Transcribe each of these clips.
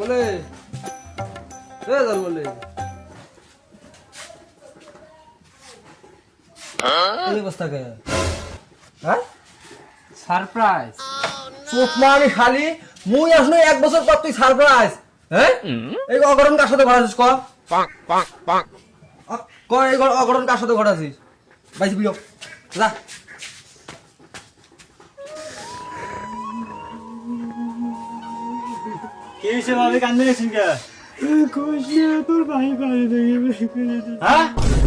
জন্মলে এ জন্মলে এই অবস্থা কে? হ্যাঁ? সারপ্রাইজ। চোখ মারি খালি। মুই আসলে এক বছর পর তুই সারপ্রাইজ। হ্যাঁ? এই অগরণ কার সাথে ঘটাছিস ক ক এই অগরণ কার সাথে ঘটাছিস? বাইসি বিয়োগ। যা। কি হয়েছে ভাবি কান্দে গেছেন কে? হ্যাঁ?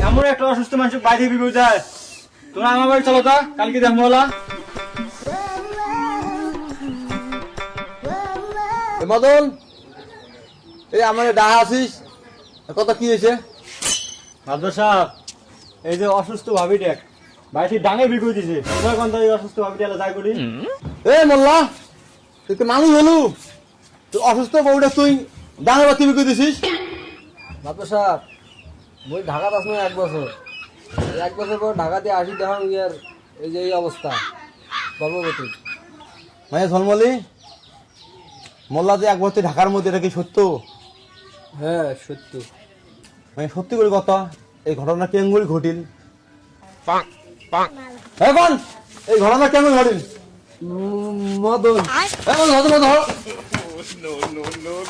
এমন একটা অসুস্থ মানুষ বাইরে বিক্রি যায় তোমরা আমার বাড়ি চলো তো কালকে দেখব মদন এই আমার ডাহা আছিস? কত কি হয়েছে? ভাদ্র সাহেব এই যে অসুস্থ ভাবি দেখ বাড়িতে ডাঙে বিক্রি দিছে তোমার কোন অসুস্থ ভাবি এলা যাই করি? এ মোল্লা তুই তো মানুষ হলু। তুই অসুস্থ বউটা তুই ডাঙে বাতি বিকে দিছিস বাপু সাহেব মই ঢাকাত আছো এক বছর। এক বছর পর ঢাকাতে আসি দেখুন ইয়ার এই যে এই অবস্থা? গর্ভবতী মানে ঝলমলি? মোল্লা যে এক বছর ঢাকার মধ্যে এটা কি সত্য? হ্যাঁ সত্য। মানে সত্যি করে কথা এই ঘটনা কেমন করে ঘটিল এখন এই ঘটনা কেমন ঘটিল? মদন। এখন মদন। মদন ধর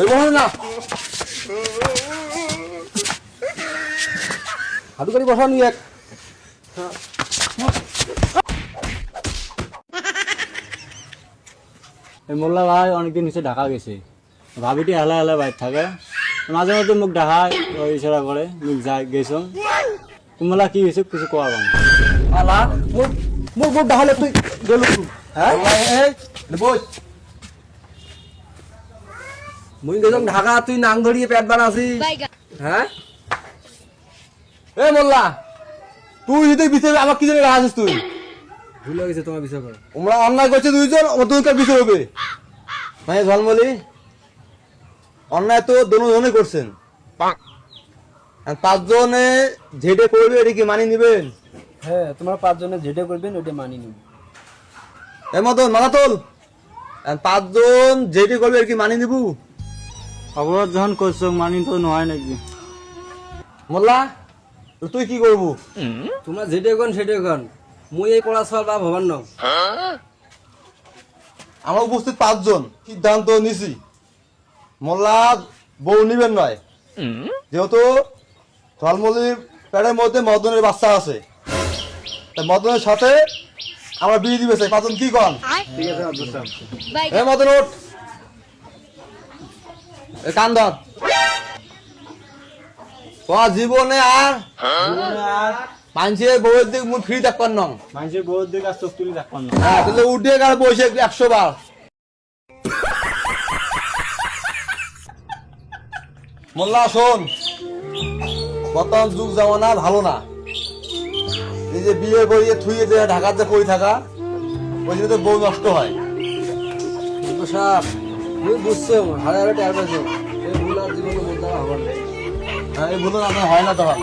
এই বল না হাঁটু করে বসান এক। এই মোল্লা ভাই অনেকদিন নিচে ঢাকা গেছে। ভাবিটি হেলা হেলা বাইর থাকে। মাঝে মাঝে মোক ঢাকায় ওই ইশারা করে মোক যাই গেছ তোমালা কি হয়েছে কিছু কোয়া বাং আলা মুখ মুখ ডাহলে তুই গেল হ্যাঁ এই বই মুই গেলাম ঢাকা তুই নাং ধরিয়ে পেট বানাসি হ্যাঁ? এ মোল্লা তুই যদি বিচার আমার কি জন্য রাখিস তুই? ভুলে গেছে তোমার বিচার করে তোমরা অন্যায় করছে দুইজন ও তোমাকে বিচার হবে মানে ঝলমলি অন্যায় তো দোনো করছেন। আর পাঁচজনে যেটা করবে এটা কি মানি নিবেন? হ্যাঁ তোমরা পাঁচজনে যেটা করবেন ওইটা মানি নিব এর মতন মাথা তোল পাঁচজন যেটি করবে আর কি মানি নিব? অবরোধ যখন করছ মানি তো নয় নাকি? মোল্লা তুই কি করব? তোমরা যেটা কোন সেটা কোন। মুই এই পড়া সল বা ভবান নম আমরা উপস্থিত পাঁচজন সিদ্ধান্ত নিছি। মোল্লা বউ নিবেন নয় যেহেতু ঝলমলির পেটের মধ্যে মদনের বাচ্চা আছে। তা মদনের সাথে আমরা বিয়ে দিবে চাই পাঁচজন কি কন? ঠিক আছে মদন ওঠ কান ধর। জীবনে আর মানুষের বউয়ের দিক মুখ ফিরে থাকবার নং। মানুষের বহুত দিকে আর চোখ তুলি না। হ্যাঁ তাহলে উঠে গেল বসে একশো বার। মোল্লা শোন। বর্তমান যুগ জামানা ভালো না। এই যে বিয়ে করিয়ে থুয়ে দিয়ে ঢাকাতে পড়ে থাকা ওই জন্য তো বউ নষ্ট হয়। মুই বুঝছ, হাজার টাকা পাইছো এই ভুল আর জীবনে হ্যাঁ এই ভুলো না হয় না তখন।